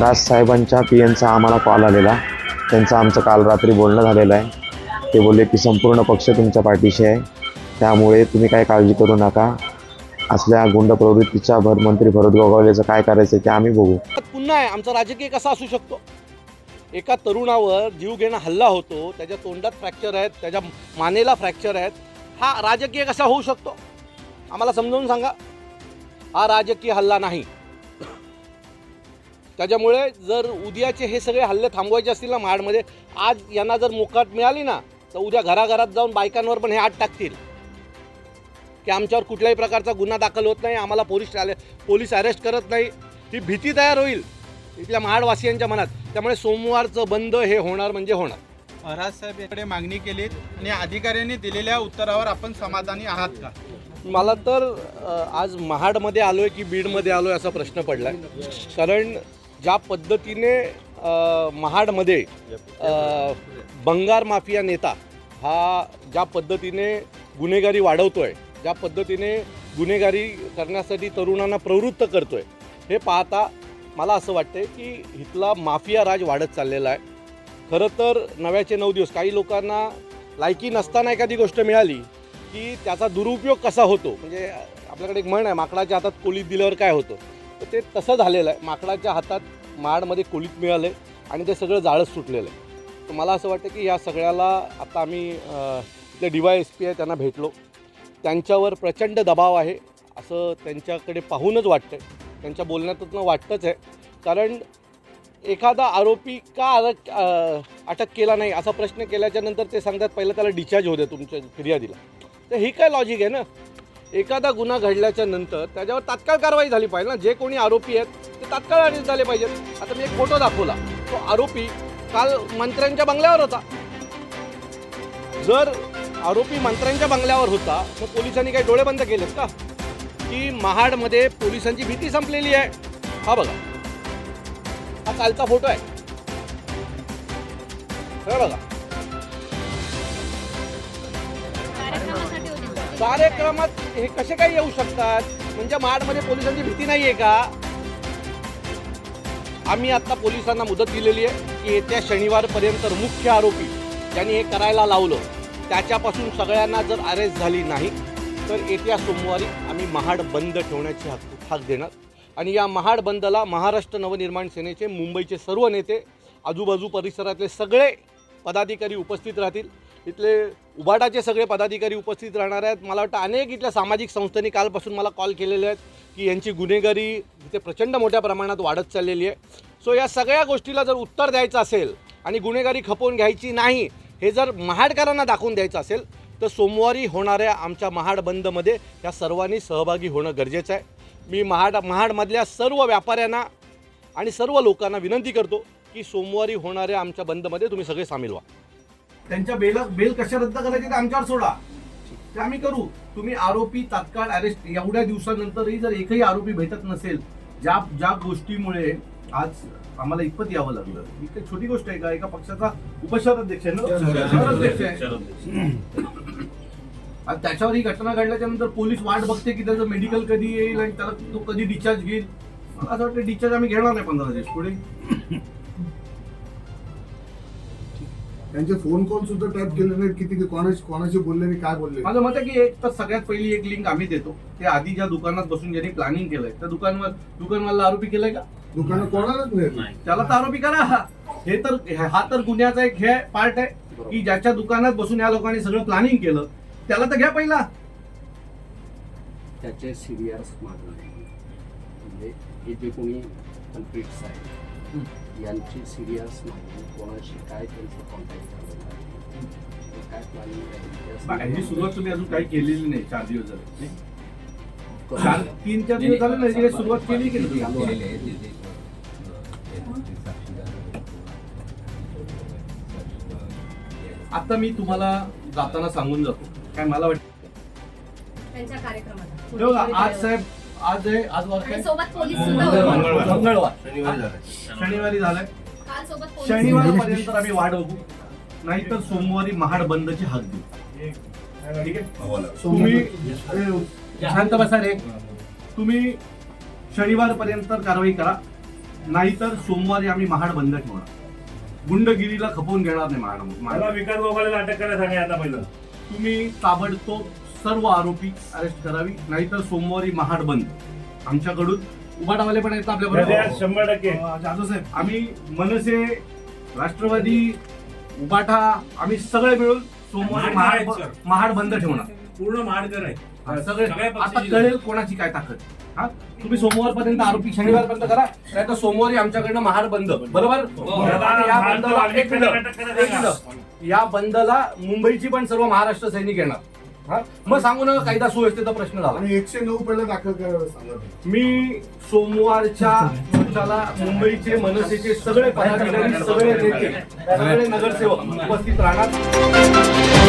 राज साहेबांच्या पी एनचा आम्हाला कॉल आलेला. त्यांचं आमचं काल रात्री बोलणं झालेलं आहे. ते बोलले की संपूर्ण पक्ष तुमच्या पाठीशी आहे. त्यामुळे तुम्ही काय काळजी करू नका. असल्या गुंड प्रवृत्तीच्या भरमंत्री भरत गोगावलेचं काय करायचं ते आम्ही बघू. पुन्हा आहे आमचा राजकीय कसा असू शकतो? एका तरुणावर जीव घेणं हल्ला होतो त्याच्या तोंडात फ्रॅक्चर आहेत त्याच्या मानेला फ्रॅक्चर आहेत. हा राजकीय कसा होऊ शकतो? आम्हाला समजावून सांगा. हा राजकीय हल्ला नाही. त्याच्यामुळे जर उद्याचे हे सगळे हल्ले थांबवायचे असतील ना महाडमध्ये आज यांना जर मोकाट मिळाली ना तर उद्या घराघरात जाऊन बायकांवर पण हे आठ टाकतील. की आमच्यावर कुठल्याही प्रकारचा गुन्हा दाखल होत नाही आम्हाला पोलीस पोलीस अरेस्ट करत नाही. ही भीती तयार होईल इथल्या महाडवासियांच्या मनात. त्यामुळे सोमवारचं बंद हे होणार म्हणजे होणार. राजसाहेब याकडे मागणी केलीत आणि अधिकाऱ्यांनी दिलेल्या उत्तरावर आपण समाधानी आहात का? मला तर आज महाडमध्ये आलो आहे की बीडमध्ये आलो आहे असा प्रश्न पडला आहे कारण ज्या पद्धतीने महाडमध्ये बंगार माफिया नेता हा ज्या पद्धतीने गुन्हेगारी वाढवतो आहे ज्या पद्धतीने गुन्हेगारी करण्यासाठी तरुणांना प्रवृत्त करतो आहे हे पाहता मला असं वाटतं की इथला माफिया राज वाढत चाललेला आहे. खरं तर नव्याचे नऊ दिवस काही लोकांना लायकी नसताना एखादी गोष्ट मिळाली की त्याचा दुरुपयोग कसा होतो? म्हणजे आपल्याकडे एक म्हण आहे माकडाच्या हातात कोलीत दिल्यावर काय होतं? तर ते तसं झालेलं आहे. माकडाच्या हातात माडमध्ये कोलीत मिळालं आहे आणि ते सगळं जाळंच सुटलेलं आहे. तर मला असं वाटतं की या सगळ्याला आता आम्ही जे डी वाय एस पी आहे त्यांना भेटलो. त्यांच्यावर प्रचंड दबाव आहे असं त्यांच्याकडे पाहूनच वाटतं त्यांच्या बोलण्यातून वाटतंच आहे. कारण एखादा आरोपी का अटक अटक केला नाही असा प्रश्न केल्याच्यानंतर ते सांगतात पहिलं त्याला डिस्चार्ज होऊ द्या तुमच्या फिर्यादीला. तर ही काय लॉजिक आहे ना? एखादा गुन्हा घडल्याच्या नंतर त्याच्यावर तात्काळ कारवाई झाली पाहिजे ना. जे कोणी आरोपी आहेत ते तात्काळ अरेस्ट झाले पाहिजेत. आता मी एक फोटो दाखवला. तो आरोपी काल मंत्र्यांच्या बंगल्यावर होता. जर आरोपी मंत्र्यांच्या बंगल्यावर होता मग पोलिसांनी काही डोळे बंद केलेत का? की महाडमध्ये पोलिसांची भीती संपलेली आहे? हा बघा. हा कालचा फोटो आहे. बघा. कार्यक्रमात हे कसे काय येऊ शकतात? म्हणजे महाडमध्ये पोलिसांची भीती नाही आहे का? आम्ही आता पोलिसांना मुदत दिलेली आहे की येत्या शनिवारपर्यंत मुख्य आरोपी ज्यांनी हे करायला लावलं त्याच्यापासून सगळ्यांना जर अरेस्ट झाली नाही तर येत्या सोमवारी आम्ही महाड बंद ठेवण्याची हाक हाक देणार. आणि या महाड बंदला महाराष्ट्र नवनिर्माण सेनेचे मुंबईचे सर्व नेते आजूबाजू परिसरातले सगळे पदाधिकारी उपस्थित राहतील. इथले उबाटाचे सगळे पदाधिकारी उपस्थित राहणार आहेत. मला वाटतं अनेक इथल्या सामाजिक संस्थांनी कालपासून मला कॉल केलेले आहेत की यांची गुन्हेगारी इथे प्रचंड मोठ्या प्रमाणात वाढत चाललेली आहे. सो या सगळ्या गोष्टीला जर उत्तर द्यायचं असेल आणि गुन्हेगारी खपवून घ्यायची नाही हे जर महाडकरांना दाखवून द्यायचं असेल तर सोमवारी होणाऱ्या आमच्या महाड बंदमध्ये या सर्वांनी सहभागी होणं गरजेचं आहे. मी महाड महाडमधल्या सर्व व्यापाऱ्यांना आणि सर्व लोकांना विनंती करतो की सोमवारी होणाऱ्या आमच्या बंदमध्ये तुम्ही सगळे सामील व्हा. त्यांच्या बेल बेल कशा रद्द करायची ते आमच्यावर सोडा. ते आम्ही करू. तुम्ही आरोपी तात्काळ अरेस्ट एवढ्या दिवसानंतरही जर एकही आरोपी भेटत नसेल ज्या ज्या गोष्टीमुळे आज आम्हाला इतपत यावं लागलं. ही काही छोटी गोष्ट आहे का? एका पक्षाचा उपशहराध्यक्ष आहे ना? शहराध्यक्ष. आहे. आणि त्याच्यावर ही घटना घडल्याच्या नंतर पोलीस वाट बघते की त्याचं मेडिकल कधी येईल आणि त्याला तो कधी डिस्चार्ज घेईल. मला असं वाटतं डिस्चार्ज आम्ही घेणार नाही पंधरा दिवस पुढे. त्यांचे फोन कॉल सुद्धा टॅप केले नाहीत किती कोणाशी कोणाशी बोलले आणि काय बोलले. माझं मत आहे की एक तर सगळ्यात पहिली एक लिंक आम्ही देतो. ते आधी ज्या दुकानात बसून ज्यांनी प्लॅनिंग केलंय त्या दुकानवर दुकानवाला आरोपी केलंय का? दुकानं कोणालाच नाही. त्याला तर आरोपी करा. हे तर हा तर गुन्ह्याचा एक हे पार्ट आहे की ज्याच्या दुकानात बसून या लोकांनी सगळं प्लॅनिंग केलं त्याला तर घ्या पहिला. त्याचे सिरियस मागणी म्हणजे हे जे कोणी कल्प्रिट्स आहेत यांची सिरियस मागणी कोणाशी काय त्यांचं कॉन्टॅक्ट झालेलं आहे हे काय प्लॅनिंग ह्याची सुरुवात तुम्ही अजून काही केलेली नाही चार दिवस झाले आहे चार तीन चार दिवस झाले ना याची काही सुरुवात केली की नाही आता मी तुम्हाला जाताना सांगून जातो काय मला वाटतं त्यांच्या कार्यक्रमात हे बघा, आज साहेब आज आहे आज वार काय आणि सोबत पोलीस सुद्धा होते. मंगळवार. शनिवारी झालाय. काल सोबत पोलीस शनिवार पर्यंत आम्ही वाट बघू. नाहीतर सोमवारी महाड बंदची हाक देऊ. ठीक आहे? तुम्ही ए, शांत बसा रे. तुम्ही शनिवार पर्यंत कारवाई करा. नाहीतर सोमवारी आम्ही महाड बंद ठेवणार. गुंडगिरीला खपवून घेणार नाही महाड महाड. मला विकास गोपाला अटक करायला सांगा आता पहिलं. तुम्ही ताबडतोब सर्व आरोपी अरेस्ट करावी नाहीतर सोमवारी महाड बंद. आमच्याकडून उबाटावाले पण आहेत आपल्या त्याच्यात बरोबर शंभर टक्के. जाधव साहेब आम्ही मनसे राष्ट्रवादी उबाटा आम्ही सगळे मिळून सोमवारी महाड महाड बंद ठेवणार. पूर्ण माडकर आहे हा, सगळे आता कळेल कोणाची काय ताकद. हा तुम्ही सोमवारपर्यंत आरोपी शनिवारपर्यंत करा नाही तर सोमवारी आमच्याकडनं महाड बंद. बरोबर? या बंदला एक मिनिट, अटक करायला एक मिनिट. या बंदला मुंबईची पण सर्व महाराष्ट्र सैनिक येणार. हा? मग सांगू नका कायदा सुव्यवस्थेचा प्रश्न झाला. आणि एकशे नऊ पहिला दाखल करायला सांगा मी सोमवारच्या दिवसाला मुंबईचे मनसेचे सगळे पदाधिकारी सगळे नेते सगळे नगरसेवक उपस्थित राहणार.